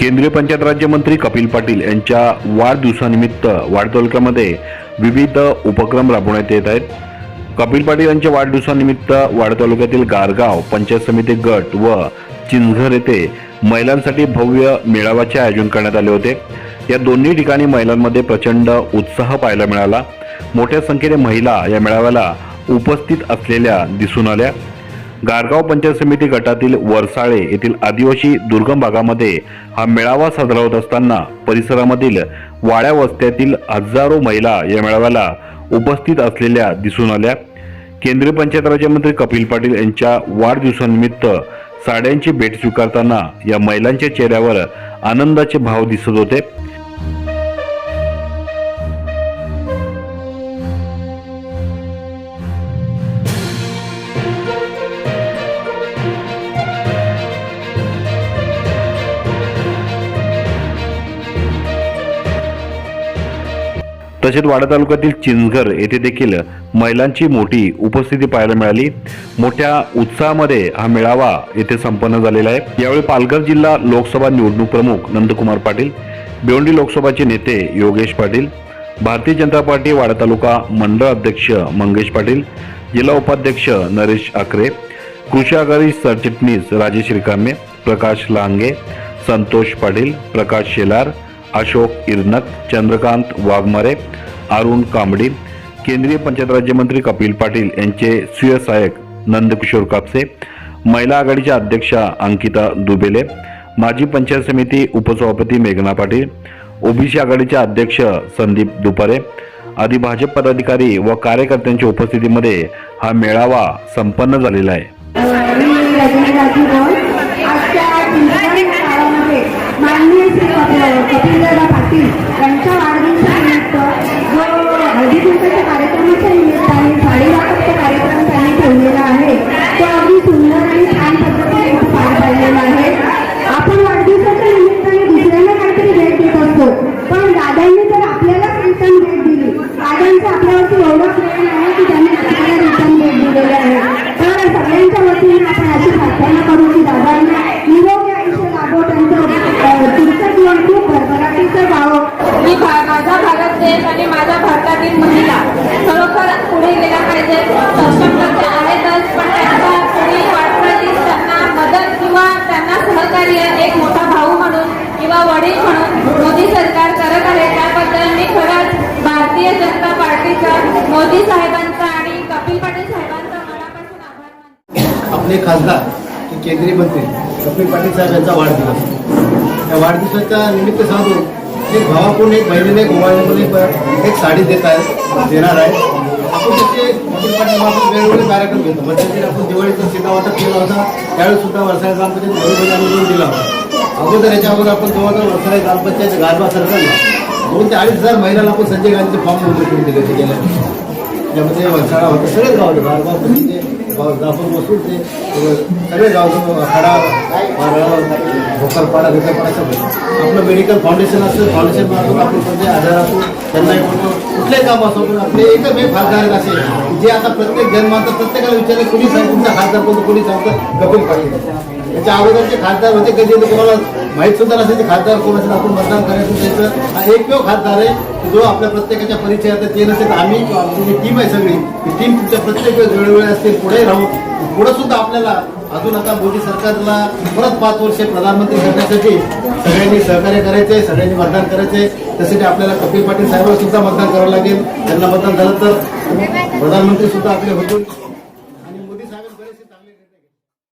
केंद्रीय पंचायत राज्यमंत्री कपिल पाटील यांच्या वाढदिवसानिमित्त वाढ तालुक्यामध्ये विविध उपक्रम राबवण्यात येत आहेत. कपिल पाटील यांच्या वाढदिवसानिमित्त वाड तालुक्यातील गारगाव पंचायत समिती गट व चिंझर येथे महिलांसाठी भव्य मेळाव्याचे आयोजन करण्यात आले होते. या दोन्ही ठिकाणी महिलांमध्ये प्रचंड उत्साह पाहायला मिळाला. मोठ्या संख्येने महिला या मेळाव्याला उपस्थित असलेल्या दिसून आल्या. गारगाव पंचायत समिती गटातील वरसाळे येथील आदिवासी दुर्गम भागामध्ये हा मेळावा साजरा होत असताना परिसरामधील वाड्या वस्त्यातील हजारो महिला या मेळाव्याला उपस्थित असलेल्या दिसून आल्या. केंद्रीय पंचायत राज्यमंत्री कपिल पाटील यांच्या वाढदिवसानिमित्त साड्यांची भेट स्वीकारताना या महिलांच्या चेहऱ्यावर आनंदाचे भाव दिसत होते. तसेच वाडा तालुक्यातील चिंचघर येथे देखील महिलांची मोठी उपस्थिती पाहायला मिळाली. मोठ्या उत्साहामध्ये हा मेळावा येथे संपन्न झालेला आहे. यावेळी पालघर जिल्हा लोकसभा निवडणूक प्रमुख नंदकुमार पाटील भिवंडी लोकसभाचे नेते योगेश पाटील भारतीय जनता पार्टी वाडा तालुका मंडळ अध्यक्ष मंगेश पाटील जिल्हा उपाध्यक्ष नरेश आकरे कृषी आघाडी सरचिटणीस राजेश रिकामे प्रकाश लांगे संतोष पाटील प्रकाश शेलार अशोक इरनक चंद्रकांत वाघमारे अरुण कांबडी केंद्रीय पंचायत राज्यमंत्री कपिल पाटील यांचे स्वीय नंदकिशोर कापसे महिला आघाडीच्या अध्यक्षा अंकिता दुबेले माजी पंचायत समिती उपसभापती मेघना पाटील ओबीसी आघाडीचे अध्यक्ष संदीप दुपारे आदी भाजप पदाधिकारी व कार्यकर्त्यांच्या उपस्थितीमध्ये हा मेळावा संपन्न झालेला आहे. माननीय श्री कप- कपिलदादा पाटील यांच्या वाढदिवसानिमित्त जो हळदी कुंकाच्या मोदी साहेबांचा आणि कपिल पाटील साहेबांचा मनापासून आभार मानते. आपले खासदार केंद्रीय मंत्री कपिल पाटील साहेब यांचा वाढदिवस. या वाढदिवसाच्या निमित्त सांगतो एक भावाकडून एक बहिणीने गोवाळ्यामध्ये एक साडी देत आहे देणार आहे. आपण त्याचे कपिल पाटील आपण वेळोवेळी कार्यक्रम घेतो. म्हणजे मध्यंतरी आपण दिवाळीचा सीता वाटप केला होता त्यावेळेस सुद्धा वर्षा ग्रामपंचायत घरोघरी आम्ही दिला होता. अगोदर याच्या अगोदर आपण जवळजवळ वर्षा ग्रामपंचायत गारवा सरकारला दोन ते अडीच हजार महिन्याला आपण संजय गांधीचे फॉर्म नोंदणी करून दिले होते. गेल्या ज्यामध्ये वरसाडा होते. सगळेच गाव होते गारगाव म्हणजे जाफर बसून ते सगळे गाव खडा भोकरपाडा भिकरपाडा सगळं. आपलं मेडिकल फाउंडेशन असतं फाउंडेशन मार्फत आपण कोणते आजार असो त्यांना म्हणतो कुठले काम असो पण आपले एकच एक खासदार असे. जे आता प्रत्येक जन्माचं प्रत्येकाला विचारले कोणी सांग तुमचा खासदार कोणतं कोणी सांगतं कपिल पाटील त्याच्या अगोदरचे खासदार होते कधी होते कोणाला माहीत सुद्धा नसेल खासदार कोण असेल आपण मतदान करायचं त्याचं हा एकमेव खासदार आहे जो आपल्या प्रत्येकाच्या परिचयात ते नसेल तर आम्ही तुमची टीम आहे सगळी. ती टीम तुमच्या प्रत्येक वेळेस वेळोवेळी असते पुढे राहू. पुढे सुद्धा आपल्याला अजून आता मोदी सरकारला परत पाच वर्षे प्रधानमंत्री करण्यासाठी सगळ्यांनी सहकार्य करायचे सगळ्यांनी मतदान करायचे त्यासाठी आपल्याला कपिल पाटील साहेबांना सुद्धा मतदान करावं लागेल. त्यांना मतदान झालं तर प्रधानमंत्री सुद्धा आपले होतील.